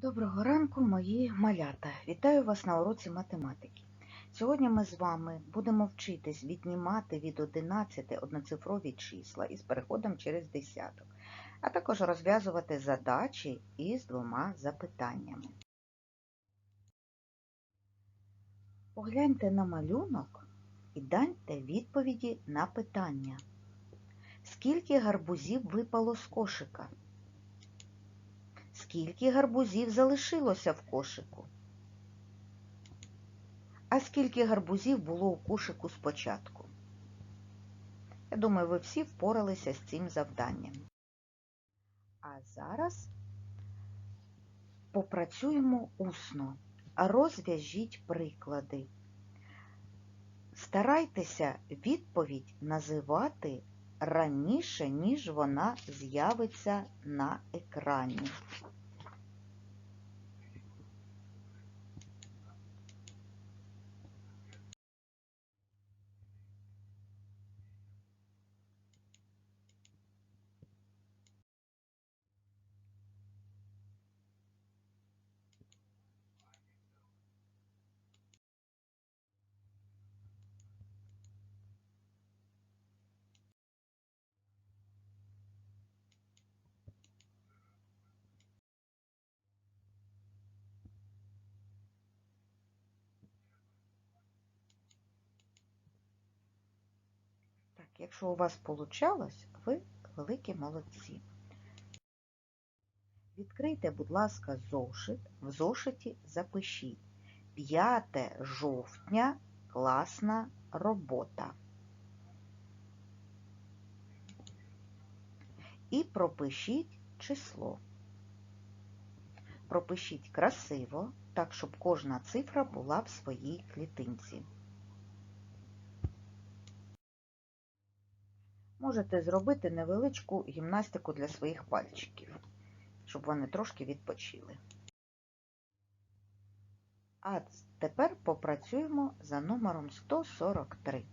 Доброго ранку, мої малята! Вітаю вас на уроці математики. Сьогодні ми з вами будемо вчитись віднімати від 11 одноцифрові числа із переходом через десяток, а також розв'язувати задачі із двома запитаннями. Погляньте на малюнок і даньте відповіді на питання. Скільки гарбузів випало з кошика? Скільки гарбузів залишилося в кошику? А скільки гарбузів було у кошику спочатку? Я думаю, ви всі впоралися з цим завданням. А зараз попрацюємо усно. Розв'яжіть приклади. Старайтеся відповідь називати раніше, ніж вона з'явиться на екрані. Якщо у вас получалось, ви великі молодці. Відкрийте, будь ласка, зошит. В зошиті запишіть 5 жовтня класна робота. І пропишіть число. Пропишіть красиво, так, щоб кожна цифра була в своїй клітинці. Можете зробити невеличку гімнастику для своїх пальчиків, щоб вони трошки відпочили. А тепер попрацюємо за номером 143.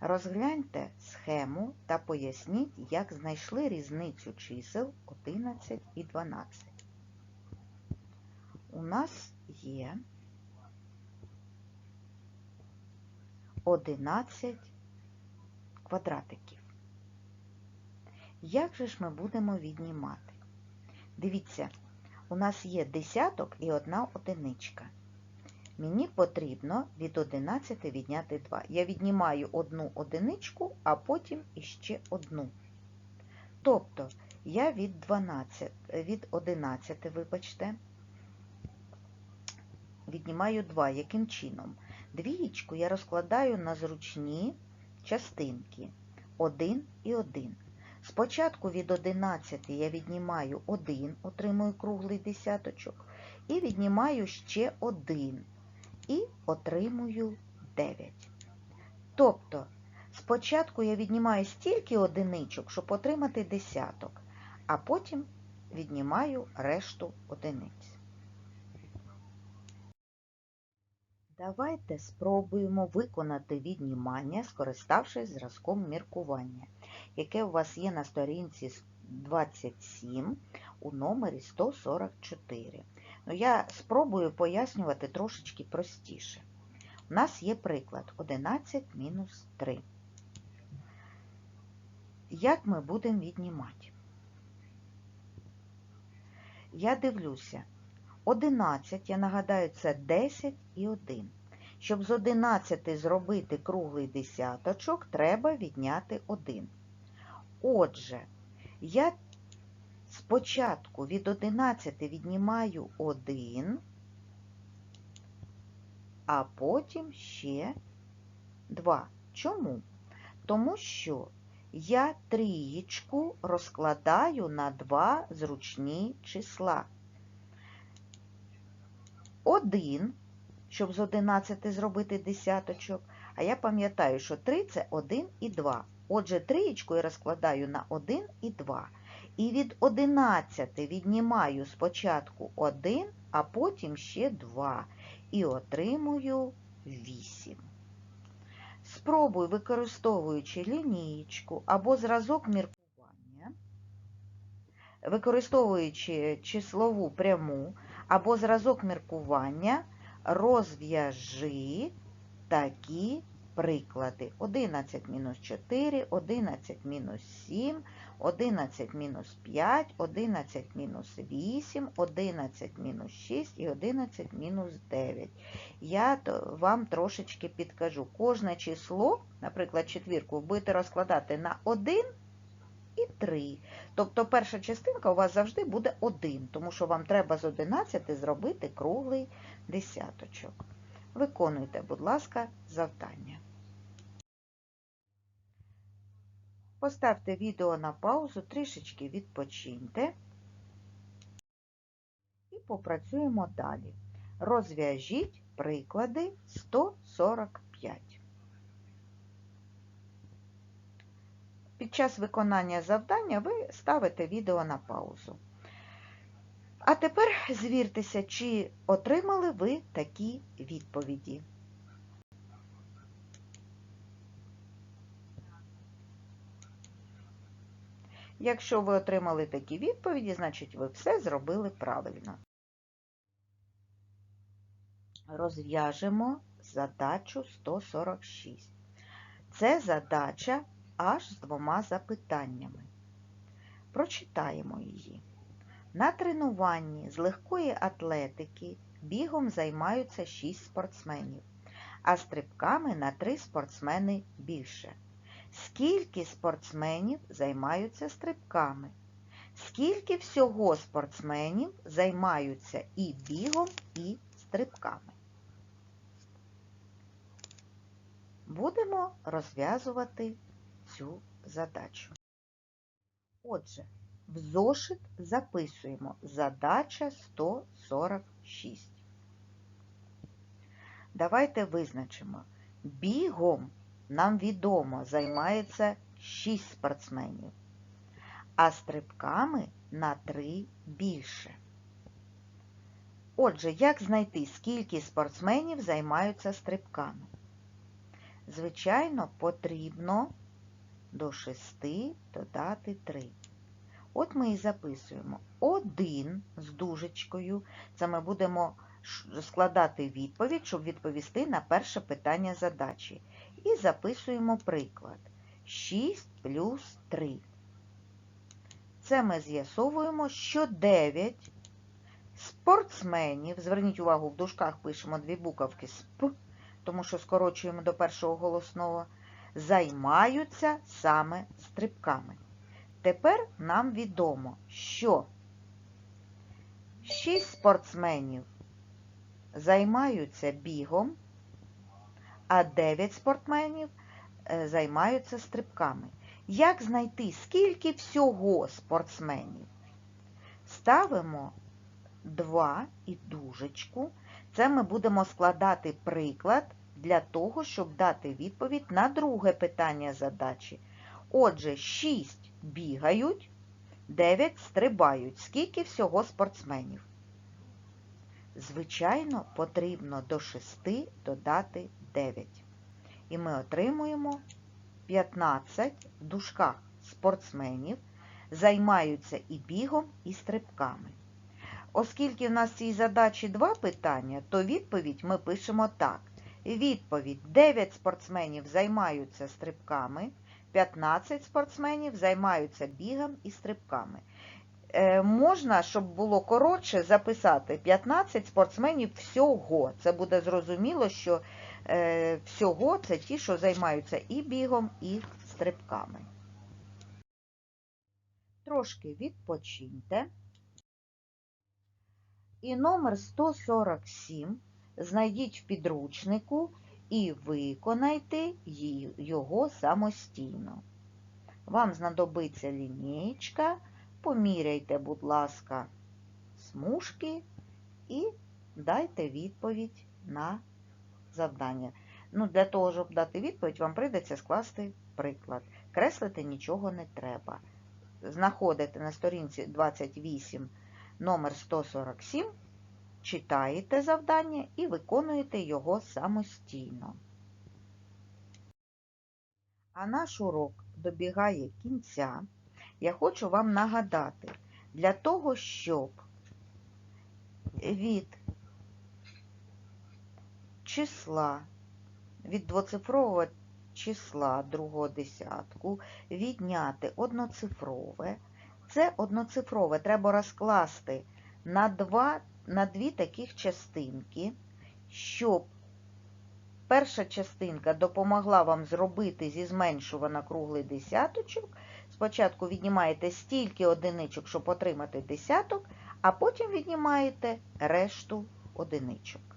Розгляньте схему та поясніть, як знайшли різницю чисел 11 і 12. У нас є 11 квадратиків. Як же ж ми будемо віднімати? Дивіться, у нас є десяток і одна одиничка. Мені потрібно від 11 відняти 2. Я віднімаю одну одиничку, а потім іще одну. Тобто я від 12, від 11, вибачте, віднімаю 2. Яким чином? Двієчку я розкладаю на зручні частинки 1 і 1. Спочатку від 11 я віднімаю 1, отримую круглий десяточок, і віднімаю ще 1 і отримую 9. Тобто, спочатку я віднімаю стільки одиничок, щоб отримати десяток, а потім віднімаю решту одиниць. Давайте спробуємо виконати віднімання, скориставшись зразком міркування, яке у вас є на сторінці 27 у номері 144. Ну, я спробую пояснювати трошечки простіше. У нас є приклад 11 мінус 3. Як ми будемо віднімати? Я дивлюся. 11, я нагадаю, це 10 і 1. Щоб з 11 зробити круглий десяточок, треба відняти 1. Отже, я спочатку від 11 віднімаю 1, а потім ще 2. Чому? Тому що я трієчку розкладаю на два зручні числа. 1, щоб з 11 зробити десяточок, а я пам'ятаю, що 3 – це 1 і 2. Отже, трієчку я розкладаю на 1 і 2. І від 11 віднімаю спочатку 1, а потім ще 2. І отримую 8. Спробуй, використовуючи лінієчку або зразок міркування, використовуючи числову пряму або зразок міркування, розв'яжи такі приклади. 11 мінус 4, 11 мінус 7, 11 мінус 5, 11 мінус 8, 11 мінус 6 і 11 мінус 9. Я вам трошечки підкажу. Кожне число, наприклад, четвірку, будете розкладати на 1 і 3. Тобто перша частинка у вас завжди буде 1, тому що вам треба з 11 зробити круглий десяточок. Виконуйте, будь ласка, завдання. Поставте відео на паузу, трішечки відпочиньте і попрацюємо далі. Розв'яжіть приклади 145. Під час виконання завдання ви ставите відео на паузу. А тепер звіртеся, чи отримали ви такі відповіді. Якщо ви отримали такі відповіді, значить ви все зробили правильно. Розв'яжемо задачу 146. Це задача аж з двома запитаннями. Прочитаємо її. На тренуванні з легкої атлетики бігом займаються 6 спортсменів, а стрибками на 3 спортсмени більше. Скільки спортсменів займаються стрибками? Скільки всього спортсменів займаються і бігом, і стрибками? Будемо розв'язувати цю задачу. Отже, в зошит записуємо задача 146. Давайте визначимо. Бігом нам відомо займається 6 спортсменів, а стрибками на 3 більше. Отже, як знайти, скільки спортсменів займаються стрибками? Звичайно, потрібно до 6 додати 3. От ми і записуємо 1 з дужечкою. Це ми будемо складати відповідь, щоб відповісти на перше питання задачі. І записуємо приклад. 6 плюс 3. Це ми з'ясовуємо, що 9 спортсменів, зверніть увагу, в дужках пишемо дві буковки СП, тому що скорочуємо до першого голосного, займаються саме стрибками. Тепер нам відомо, що 6 спортсменів займаються бігом, а 9 спортсменів е, займаються стрибками. Як знайти, скільки всього спортсменів? Ставимо 2 і дужечку. Це ми будемо складати приклад для того, щоб дати відповідь на друге питання задачі. Отже, 6 бігають, 9 стрибають. Скільки всього спортсменів? Звичайно, потрібно до 6 додати 9. І ми отримуємо 15 в дужках спортсменів, займаються і бігом, і стрибками. Оскільки в нас в цій задачі два питання, то відповідь ми пишемо так. Відповідь 9 спортсменів займаються стрибками, 15 спортсменів займаються бігом і стрибками. Е, можна, щоб було коротше, записати 15 спортсменів всього. Це буде зрозуміло, що всього це ті, що займаються і бігом, і стрибками. Трошки відпочиньте. І номер 147 знайдіть в підручнику і виконайте його самостійно. Вам знадобиться лінієчка, поміряйте, будь ласка, смужки і дайте відповідь на завдання. Ну, для того, щоб дати відповідь, вам прийдеться скласти приклад. Креслити нічого не треба. Знаходите на сторінці 28 номер 147, читаєте завдання і виконуєте його самостійно. А наш урок добігає кінця. Я хочу вам нагадати, Для того, щоб від числа, від двоцифрового числа другого десятку відняти одноцифрове. Це одноцифрове треба розкласти на, два, на дві таких частинки, щоб перша частинка допомогла вам зробити зі зменшувана круглий десяточок. Спочатку віднімаєте стільки одиничок, щоб отримати десяток, а потім віднімаєте решту одиничок.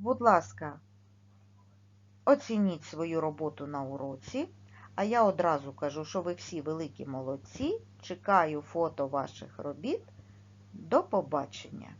Будь ласка, оцініть свою роботу на уроці, а я одразу кажу, що ви всі великі молодці. Чекаю фото ваших робіт. До побачення!